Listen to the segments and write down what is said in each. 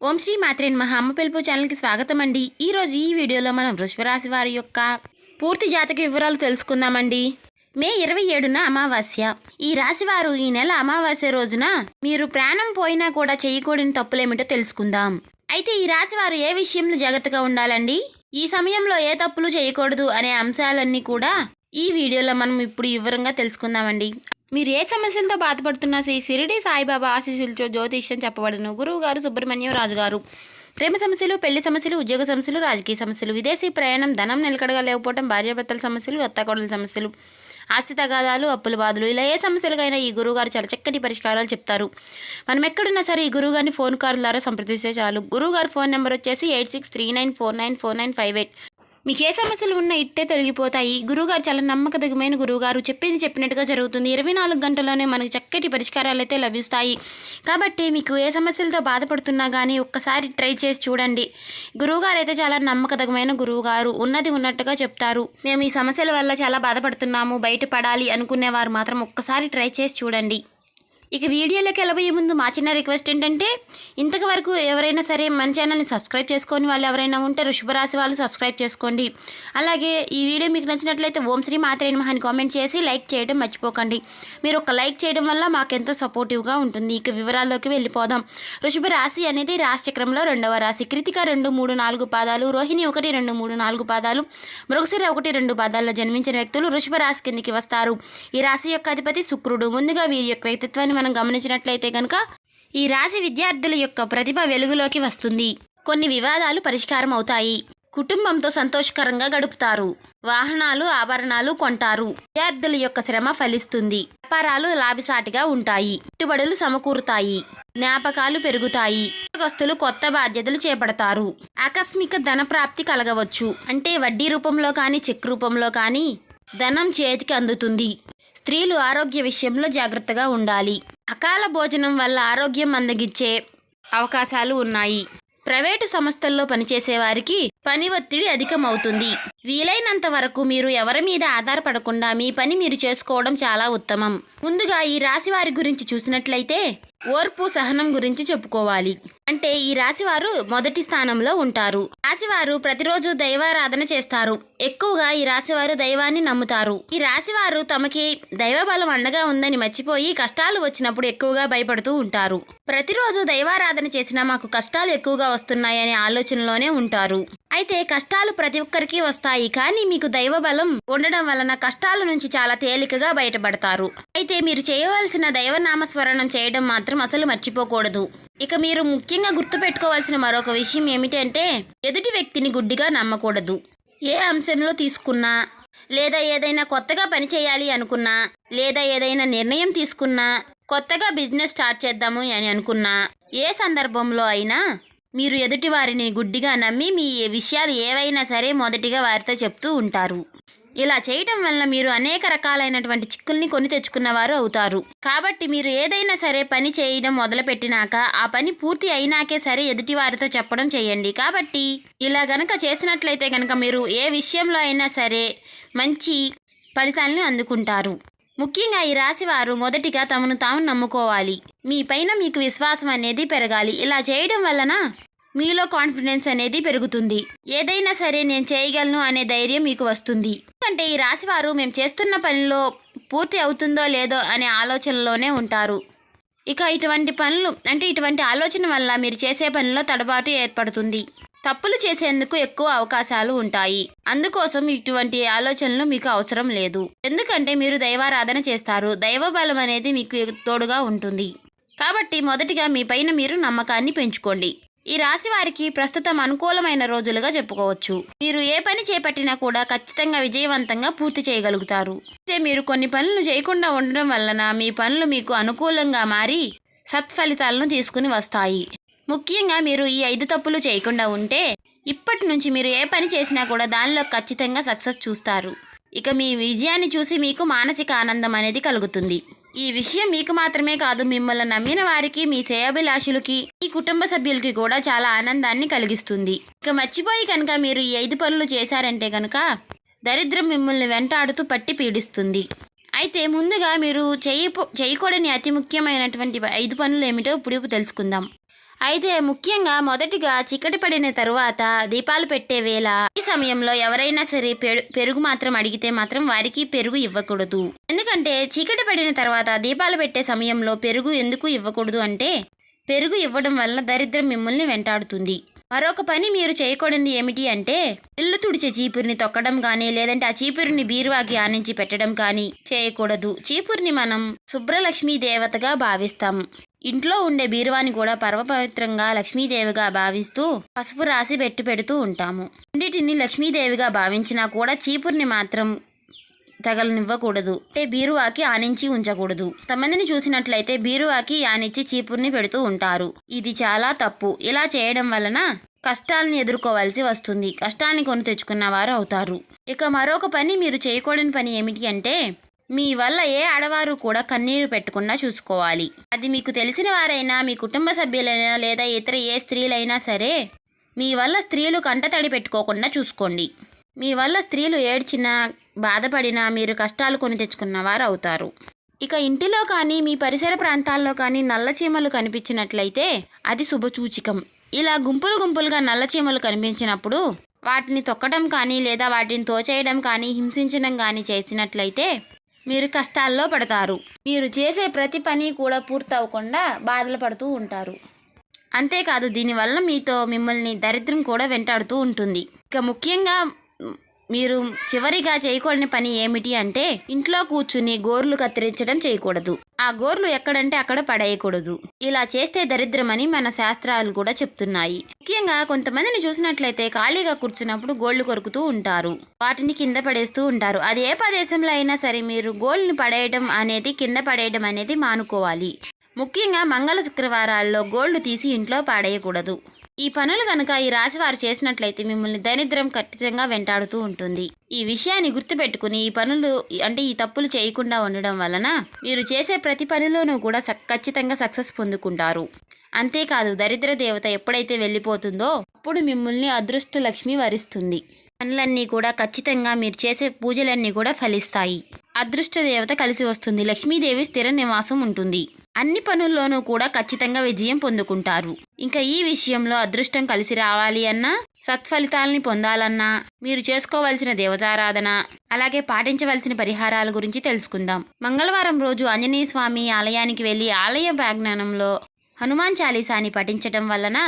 ఓం శ్రీ మాత్రేన్ మహా అమ్మ పిలుపు ఛానల్కి స్వాగతం అండి. ఈరోజు ఈ వీడియోలో మనం వృషభరాశి వారి యొక్క పూర్తి జాతక వివరాలు తెలుసుకుందామండి. మే ఇరవై ఏడున అమావాస్య. ఈ రాశివారు ఈ నెల అమావాస్య రోజున మీరు ప్రాణం పోయినా కూడా చేయకూడని తప్పులేమిటో తెలుసుకుందాం. అయితే ఈ రాశివారు ఏ విషయంలో జాగ్రత్తగా ఉండాలండి? ఈ సమయంలో ఏ తప్పులు చేయకూడదు అనే అంశాలన్నీ కూడా ఈ వీడియోలో మనం ఇప్పుడు వివరంగా తెలుసుకుందామండి. మీరు ఏ సమస్యలతో బాధపడుతున్నా శ్రీ షిరిడి సాయిబాబా ఆశీస్సులతో జ్యోతిష్యం చెప్పబడను. గురువు గారు సుబ్రహ్మణ్యం రాజు గారు ప్రేమ సమస్యలు పెళ్ళి సమస్యలు ఉద్యోగ సమస్యలు రాజకీయ సమస్యలు విదేశీ ప్రయాణం ధనం నిలకడగా లేకపోవడం భార్యాభర్తల సమస్యలు అత్తకోడల సమస్యలు ఆస్తి తగాదాలు అప్పుల బాధలు ఇలా ఏ సమస్యలకైనా ఈ గురువుగారు చాలా చక్కటి పరిష్కారాలు చెప్తారు. మనం ఎక్కడున్నా సరే ఈ గురువుగారిని ఫోన్ కాల్ ద్వారా సంప్రదిస్తే చాలు. గురువుగారి ఫోన్ నెంబర్ వచ్చేసి eight six three nine four nine four nine five eight. మీకు ఏ సమస్యలు ఉన్నా ఇట్టే తొలగిపోతాయి. గురువుగారు చాలా నమ్మకదగమైన గురువుగారు. చెప్పింది చెప్పినట్టుగా జరుగుతుంది. ఇరవై నాలుగు గంటల్లోనే మనకు చక్కటి పరిష్కారాలు అయితే లభిస్తాయి. కాబట్టి మీకు ఏ సమస్యలతో బాధపడుతున్నా కానీ ఒక్కసారి ట్రై చేసి చూడండి. గురువుగారు అయితే చాలా నమ్మకదగమైన గురువుగారు. ఉన్నది ఉన్నట్టుగా చెప్తారు. మేము ఈ సమస్యల వల్ల చాలా బాధపడుతున్నాము. బయటపడాలి అనుకునేవారు మాత్రం ఒక్కసారి ట్రై చేసి చూడండి. ఇక వీడియోలోకి వెళ్ళబోయే ముందు మా చిన్న రిక్వెస్ట్ ఏంటంటే ఇంతవరకు ఎవరైనా సరే మన ఛానల్ని సబ్స్క్రైబ్ చేసుకొని వాళ్ళు ఎవరైనా ఉంటే వృషభరాశి వాళ్ళు సబ్స్క్రైబ్ చేసుకోండి. అలాగే ఈ వీడియో మీకు నచ్చినట్లయితే ఓం శ్రీ మాత్రే మహాని కామెంట్ చేసి లైక్ చేయడం మర్చిపోకండి. మీరు ఒక లైక్ చేయడం వల్ల మాకెంతో సపోర్టివ్గా ఉంటుంది. ఇక వివరాల్లోకి వెళ్ళిపోదాం. వృషభ రాశి అనేది రాశిచక్రంలో రెండవ రాశి. కృతిక రెండు మూడు నాలుగు పాదాలు రోహిణి ఒకటి రెండు మూడు నాలుగు పాదాలు మృగశిర ఒకటి రెండు పాదాల్లో జన్మించిన వ్యక్తులు వృషభ రాశి కిందికి వస్తారు. ఈ రాశి యొక్క అధిపతి శుక్రుడు. ముందుగా వీరి యొక్క వ్యక్తిత్వాన్ని మనం గమనించినట్లయితే కనుక ఈ రాశి విద్యార్థుల యొక్క ప్రతిభ వెలుగులోకి వస్తుంది. కొన్ని వివాదాలు పరిష్కారం అవుతాయి. కుటుంబంతో సంతోషకరంగా గడుపుతారు. వాహనాలు ఆభరణాలు కొంటారు. విద్యార్థుల యొక్క శ్రమ ఫలిస్తుంది. వ్యాపారాలు లాభిసాటిగా ఉంటాయి. పెట్టుబడులు సమకూరుతాయి. జ్ఞాపకాలు పెరుగుతాయి. ఉద్యోగస్తులు కొత్త బాధ్యతలు చేపడతారు. ఆకస్మిక ధన ప్రాప్తి కలగవచ్చు. అంటే వడ్డీ రూపంలో కానీ చెక్ రూపంలో కానీ ధనం చేతికి అందుతుంది. స్త్రీలు ఆరోగ్య విషయంలో జాగ్రత్తగా ఉండాలి. అకాల భోజనం వల్ల ఆరోగ్యం అందగించే అవకాశాలు ఉన్నాయి. ప్రైవేటు సంస్థల్లో పనిచేసే వారికి పని ఒత్తిడి అధికమవుతుంది. వీలైనంత వరకు మీరు ఎవరి మీద ఆధారపడకుండా మీ పని మీరు చేసుకోవడం చాలా ఉత్తమం. ముందుగా ఈ రాశి వారి గురించి చూసినట్లయితే ఓర్పు సహనం గురించి చెప్పుకోవాలి. అంటే ఈ రాశివారు మొదటి స్థానంలో ఉంటారు. రాశివారు ప్రతిరోజు దైవారాధన చేస్తారు. ఎక్కువగా ఈ రాశివారు దైవాన్ని నమ్ముతారు. ఈ రాశివారు తమకి దైవ బలం అండగా ఉందని మర్చిపోయి కష్టాలు వచ్చినప్పుడు ఎక్కువగా భయపడుతూ ఉంటారు. ప్రతిరోజు దైవారాధన చేసినా మాకు కష్టాలు ఎక్కువగా వస్తున్నాయనే ఆలోచనలోనే ఉంటారు. అయితే కష్టాలు ప్రతి ఒక్కరికి వస్తాయి కానీ మీకు దైవబలం ఉండడం వలన కష్టాల నుంచి చాలా తేలికగా బయటపడతారు. అయితే మీరు చేయవలసిన దైవనామస్మరణం చేయడం మాత్రం అసలు మర్చిపోకూడదు. ఇక మీరు ముఖ్యంగా గుర్తుపెట్టుకోవాల్సిన మరొక విషయం ఏమిటంటే ఎదుటి వ్యక్తిని గుడ్డిగా నమ్మకూడదు. ఏ అంశంలో తీసుకున్నా లేదా ఏదైనా కొత్తగా పని చేయాలి అనుకున్నా లేదా ఏదైనా నిర్ణయం తీసుకున్నా కొత్తగా బిజినెస్ స్టార్ట్ చేద్దాము అని అనుకున్నా ఏ సందర్భంలో అయినా మీరు ఎదుటి వారిని గుడ్డిగా నమ్మి మీ విషయాలు ఏవైనా సరే మొదటిగా వారితో చెప్తూ ఉంటారు. ఇలా చేయటం వలన మీరు అనేక రకాలైనటువంటి చిక్కుల్ని కొని తెచ్చుకున్నవారు అవుతారు. కాబట్టి మీరు ఏదైనా సరే పని చేయడం మొదలుపెట్టినాక ఆ పని పూర్తి అయినాకే సరే ఎదుటి వారితో చెప్పడం చేయండి. కాబట్టి ఇలా గనక చేసినట్లయితే గనక మీరు ఏ విషయంలో అయినా సరే మంచి ఫలితాలను అందుకుంటారు. ముఖ్యంగా ఈ రాశివారు మొదటిగా తమను తాము నమ్ముకోవాలి. మీ పైన మీకు విశ్వాసం అనేది పెరగాలి. ఇలా చేయడం వలన మీలో కాన్ఫిడెన్స్ అనేది పెరుగుతుంది. ఏదైనా సరే నేను చేయగలను అనే ధైర్యం మీకు వస్తుంది. ఎందుకంటే ఈ రాశివారు మేము చేస్తున్న పనిలో పూర్తి అవుతుందో లేదో అనే ఆలోచనలోనే ఉంటారు. ఇక ఇటువంటి పనులు అంటే ఇటువంటి ఆలోచన వల్ల మీరు చేసే పనిలో తడబాటు ఏర్పడుతుంది. తప్పులు చేసేందుకు ఎక్కువ అవకాశాలు ఉంటాయి. అందుకోసం ఇటువంటి ఆలోచనలు మీకు అవసరం లేదు. ఎందుకంటే మీరు దైవారాధన చేస్తారు. దైవ బలం అనేది మీకు తోడుగా ఉంటుంది. కాబట్టి మొదటిగా మీ పైన మీరు నమ్మకాన్ని పెంచుకోండి. ఈ రాశి వారికి ప్రస్తుతం అనుకూలమైన రోజులుగా చెప్పుకోవచ్చు. మీరు ఏ పని చేపట్టినా కూడా ఖచ్చితంగా విజయవంతంగా పూర్తి చేయగలుగుతారు. అయితే మీరు కొన్ని పనులు చేయకుండా ఉండడం వలన మీ పనులు మీకు అనుకూలంగా మారి సత్ఫలితాలను తీసుకుని వస్తాయి. ముఖ్యంగా మీరు ఈ ఐదు తప్పులు చేయకుండా ఉంటే ఇప్పటి నుంచి మీరు ఏ పని చేసినా కూడా దానిలో ఖచ్చితంగా సక్సెస్ చూస్తారు. ఇక మీ విజయాన్ని చూసి మీకు మానసిక ఆనందం అనేది కలుగుతుంది. ఈ విషయం మీకు మాత్రమే కాదు మిమ్మల్ని నమ్మిన వారికి మీ శ్రేయాభిలాషులకి మీ కుటుంబ సభ్యులకి కూడా చాలా ఆనందాన్ని కలిగిస్తుంది. ఇక మర్చిపోయి కనుక మీరు ఈ ఐదు పనులు చేశారంటే కనుక దరిద్రం మిమ్మల్ని వెంటాడుతూ పట్టి పీడిస్తుంది. అయితే ముందుగా మీరు చేయ చేయకూడని అతి ముఖ్యమైనటువంటి ఐదు పనులు ఏమిటో ఇప్పుడు తెలుసుకుందాం. అయితే ముఖ్యంగా మొదటిగా చీకటి పడిన తరువాత దీపాలు పెట్టే వేళ. ఈ సమయంలో ఎవరైనా సరే పెరుగు మాత్రం అడిగితే మాత్రం వారికి పెరుగు ఇవ్వకూడదు. ఎందుకంటే చీకటి పడిన తర్వాత దీపాలు పెట్టే సమయంలో పెరుగు ఎందుకు ఇవ్వకూడదు అంటే పెరుగు ఇవ్వడం వల్ల దరిద్రం మిమ్మల్ని వెంటాడుతుంది. మరొక పని మీరు చేయకూడదు ఏమిటి అంటే ఇల్లు తుడిచే చీపురిని తొక్కడం కానీ లేదంటే ఆ చీపురిని బీరువాకి ఆనించి పెట్టడం కానీ చేయకూడదు. చీపురిని మనం శుభ్రలక్ష్మీ దేవతగా భావిస్తాం. ఇంట్లో ఉండే బీరువాని కూడా పరమపవిత్రంగా లక్ష్మీదేవిగా భావిస్తూ పసుపు రాసి పెట్టి పెడుతూ ఉంటాము. రెండింటిని లక్ష్మీదేవిగా భావించినా కూడా చీపుర్ని మాత్రం తగలనివ్వకూడదు. అంటే బీరువాకి ఆనించి ఉంచకూడదు. కొంతమందిని చూసినట్లయితే బీరువాకి ఆనించి చీపుర్ని పెడుతూ ఉంటారు. ఇది చాలా తప్పు. ఇలా చేయడం వలన కష్టాలను ఎదుర్కోవాల్సి వస్తుంది. కష్టాన్ని కొని తెచ్చుకున్న వారు అవుతారు. ఇక మరొక పని మీరు చేయకూడని పని ఏమిటి అంటే మీ వల్ల ఏ ఆడవారు కూడా కన్నీరు పెట్టకుండా చూసుకోవాలి. అది మీకు తెలిసిన వారైనా మీ కుటుంబ సభ్యులైనా లేదా ఇతర ఏ స్త్రీలైనా సరే మీ వల్ల స్త్రీలు కంటతడి పెట్టుకోకుండా చూసుకోండి. మీ వల్ల స్త్రీలు ఏడ్చినా బాధపడినా మీరు కష్టాలు కొని తెచ్చుకున్న వారు అవుతారు. ఇక ఇంటిలో కానీ మీ పరిసర ప్రాంతాల్లో కానీ నల్ల చీమలు కనిపించినట్లయితే అది శుభసూచికం ఇలా గుంపులు గుంపులుగా నల్ల చీమలు కనిపించినప్పుడు వాటిని తొక్కడం కానీ లేదా వాటిని తోచేయడం కానీ హింసించడం కానీ చేసినట్లయితే మీరు కష్టాల్లో పడతారు. మీరు చేసే ప్రతి పని కూడా పూర్తవకుండా బాధలు పడుతూ ఉంటారు. అంతేకాదు దీనివల్ల మీతో మిమ్మల్ని దరిద్రం కూడా వెంటాడుతూ ఉంటుంది. ఇక ముఖ్యంగా మీరు చివరిగా చేయకూడని పని ఏమిటి అంటే ఇంట్లో కూర్చుని గోర్లు కత్తిరించడం చేయకూడదు. ఆ గోర్లు ఎక్కడంటే అక్కడ పడేయకూడదు. ఇలా చేస్తే దరిద్రమని మన శాస్త్రాలు కూడా చెప్తున్నాయి. ముఖ్యంగా కొంతమందిని చూసినట్లయితే ఖాళీగా కూర్చున్నప్పుడు గోళ్ళు కొరుకుతూ ఉంటారు. వాటిని కింద పడేస్తూ ఉంటారు. అది ఏ ప్రదేశంలో అయినా సరే మీరు గోళ్ళని పడేయడం అనేది కింద పడేయడం అనేది మానుకోవాలి. ముఖ్యంగా మంగళ శుక్రవారాల్లో గోళ్ళు తీసి ఇంట్లో పాడేయకూడదు. ఈ పనులు కనుక ఈ రాశి వారు చేసినట్లయితే మిమ్మల్ని దరిద్రం ఖచ్చితంగా వెంటాడుతూ ఉంటుంది. ఈ విషయాన్ని గుర్తుపెట్టుకుని ఈ పనులు అంటే ఈ తప్పులు చేయకుండా ఉండడం వలన మీరు చేసే ప్రతి పనిలోనూ కూడా సక్- ఖచ్చితంగా సక్సెస్ పొందుకుంటారు. అంతేకాదు దరిద్ర దేవత ఎప్పుడైతే వెళ్ళిపోతుందో అప్పుడు మిమ్మల్ని అదృష్ట లక్ష్మి వరిస్తుంది. పనులన్నీ కూడా ఖచ్చితంగా మీరు చేసే పూజలన్నీ కూడా ఫలిస్తాయి. అదృష్ట దేవత కలిసి వస్తుంది. లక్ష్మీదేవి స్థిర నివాసం ఉంటుంది. అన్ని పనుల్లోనూ కూడా ఖచ్చితంగా విజయం పొందుకుంటారు. ఇంకా ఈ విషయంలో అదృష్టం కలిసి రావాలి అన్నా సత్ఫలితాలని పొందాలన్నా మీరు చేసుకోవలసిన దేవతారాధన అలాగే పాటించవలసిన పరిహారాల గురించి తెలుసుకుందాం. మంగళవారం రోజు ఆంజనేయ స్వామి ఆలయానికి వెళ్ళి ఆలయ వ్యాజ్ఞానంలో హనుమాన్ చాలీసాని పఠించటం వలన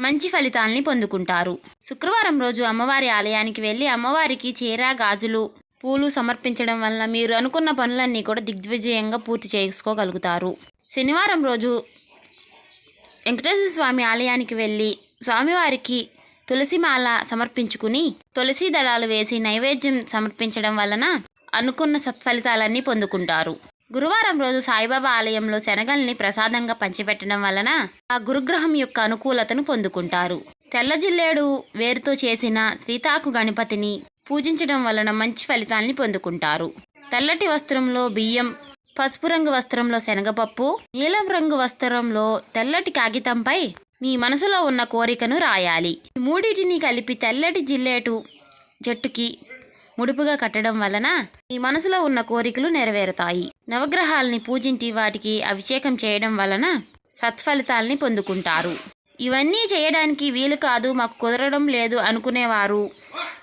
మంచి ఫలితాలని పొందుకుంటారు. శుక్రవారం రోజు అమ్మవారి ఆలయానికి వెళ్ళి అమ్మవారికి చీర గాజులు పూలు సమర్పించడం వలన మీరు అనుకున్న పనులన్నీ కూడా దిగ్విజయంగా పూర్తి చేసుకోగలుగుతారు. శనివారం రోజు వెంకటేశ్వర స్వామి ఆలయానికి వెళ్ళి స్వామివారికి తులసిమాల సమర్పించుకుని తులసి దళాలు వేసి నైవేద్యం సమర్పించడం వలన అనుకున్న సత్ఫలితాలన్నీ పొందుకుంటారు. గురువారం రోజు సాయిబాబా ఆలయంలో శనగల్ని ప్రసాదంగా పంచిపెట్టడం వలన ఆ గురుగ్రహం యొక్క అనుకూలతను పొందుకుంటారు. తెల్ల జిల్లేడు వేరుతో చేసిన సీతాకు గణపతిని పూజించడం వలన మంచి ఫలితాల్ని పొందుకుంటారు. తెల్లటి వస్త్రంలో బియ్యం పసుపు రంగు వస్త్రంలో శనగపప్పు నీలం రంగు వస్త్రంలో తెల్లటి కాగితంపై మీ మనసులో ఉన్న కోరికను రాయాలి. మూడింటిని కలిపి తెల్లటి జిల్లేటు చెట్టుకి ముడుపుగా కట్టడం వలన మీ మనసులో ఉన్న కోరికలు నెరవేరుతాయి. నవగ్రహాలని పూజించి వాటికి అభిషేకం చేయడం వలన సత్ఫలితాల్ని పొందుకుంటారు. ఇవన్నీ చేయడానికి వీలు కాదు మాకు కుదరడం లేదు అనుకునేవారు.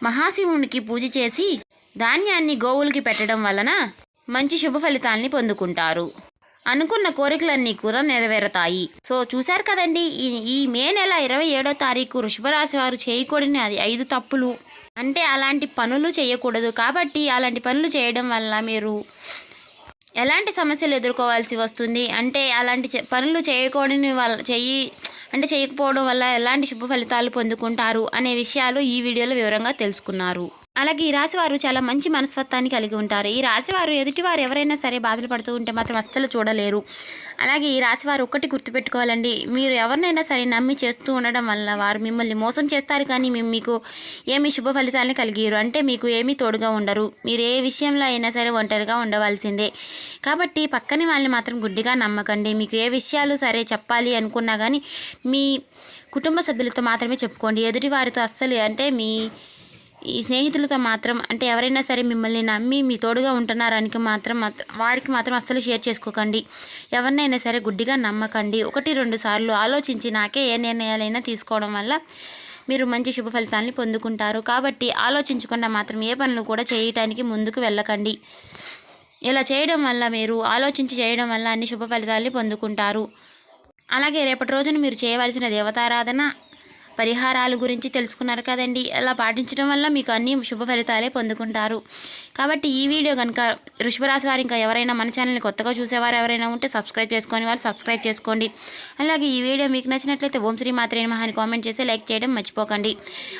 మహాశివునికి పూజ చేసి ధాన్యాన్ని గోవులకి పెట్టడం వలన మంచి శుభ ఫలితాల్ని పొందుకుంటారు. అనుకున్న కోరికలన్నీ కూడా నెరవేరుతాయి. సో చూశారు కదండి ఈ ఈ మే నెల ఇరవై ఏడో తారీఖు వృషభరాశి వారు చేయకూడని అది ఐదు తప్పులు. అంటే అలాంటి పనులు చేయకూడదు. కాబట్టి అలాంటి పనులు చేయడం వల్ల మీరు ఎలాంటి సమస్యలు ఎదుర్కోవాల్సి వస్తుంది? అంటే అలాంటి పనులు చేయకూడని వల్ల చెయ్యి అంటే చేయకపోవడం వల్ల ఎలాంటి శుభ ఫలితాలు పొందుకుంటారు? అనే విషయాలు ఈ వీడియోలో వివరంగా తెలుసుకున్నారు. అలాగే ఈ రాశివారు చాలా మంచి మనస్తత్వాన్ని కలిగి ఉంటారు. ఈ రాశివారు ఎదుటివారు ఎవరైనా సరే బాధలు పడుతూ ఉంటే మాత్రం అస్సలు చూడలేరు. అలాగే ఈ రాశివారు ఒక్కటి గుర్తుపెట్టుకోవాలండి. మీరు ఎవరినైనా సరే నమ్మి చేస్తూ ఉండడం వల్ల వారు మిమ్మల్ని మోసం చేస్తారు కానీ మేము మీకు ఏమి శుభ ఫలితాలను కలిగిరు అంటే మీకు ఏమీ తోడుగా ఉండరు. మీరు ఏ విషయంలో అయినా సరే ఒంటరిగా ఉండవలసిందే. కాబట్టి పక్కని వాళ్ళని మాత్రం గుడ్డిగా నమ్మకండి. మీకు ఏ విషయాలు సరే చెప్పాలి అనుకున్నా కానీ మీ కుటుంబ సభ్యులతో మాత్రమే చెప్పుకోండి. ఎదుటి వారితో అస్సలు అంటే మీ ఈ స్నేహితులతో మాత్రం అంటే ఎవరైనా సరే మిమ్మల్ని నమ్మి మీ తోడుగా ఉంటున్నారానికి మాత్రం వారికి మాత్రం అస్సలు షేర్ చేసుకోకండి. ఎవరినైనా సరే గుడ్డిగా నమ్మకండి. ఒకటి రెండు సార్లు ఆలోచించి నాకే ఏ నిర్ణయాలైనా తీసుకోవడం వల్ల మీరు మంచి శుభ ఫలితాన్ని పొందుకుంటారు. కాబట్టి ఆలోచించకుండా మాత్రం ఏ పనులు కూడా చేయటానికి ముందుకు వెళ్ళకండి. ఇలా చేయడం వల్ల మీరు ఆలోచించి చేయడం వల్ల అన్ని శుభ ఫలితాలని పొందుకుంటారు. అలాగే రేపటి రోజున మీరు చేయవలసిన దేవతారాధన పరిహారాల గురించి తెలుసుకున్నారు కదండి. అలా పాటించడం వల్ల మీకు అన్ని శుభ ఫలితాలే పొందుకుంటారు. కాబట్టి ఈ వీడియో కనుక వృషభరాశి వారు ఇంకా ఎవరైనా మన ఛానల్ని కొత్తగా చూసేవారు ఎవరైనా ఉంటే సబ్స్క్రైబ్ చేసుకొని వాళ్ళు సబ్స్క్రైబ్ చేసుకోండి. అలాగే ఈ వీడియో మీకు నచ్చినట్లయితే ఓం శ్రీ మాత్రే మహాని కామెంట్ చేసి లైక్ చేయడం మర్చిపోకండి.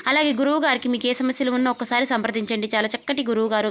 అలాగే గురువు గారికి మీకు ఏ సమస్యలు ఉన్నా ఒక్కసారి సంప్రదించండి. చాలా చక్కటి గురువు గారు.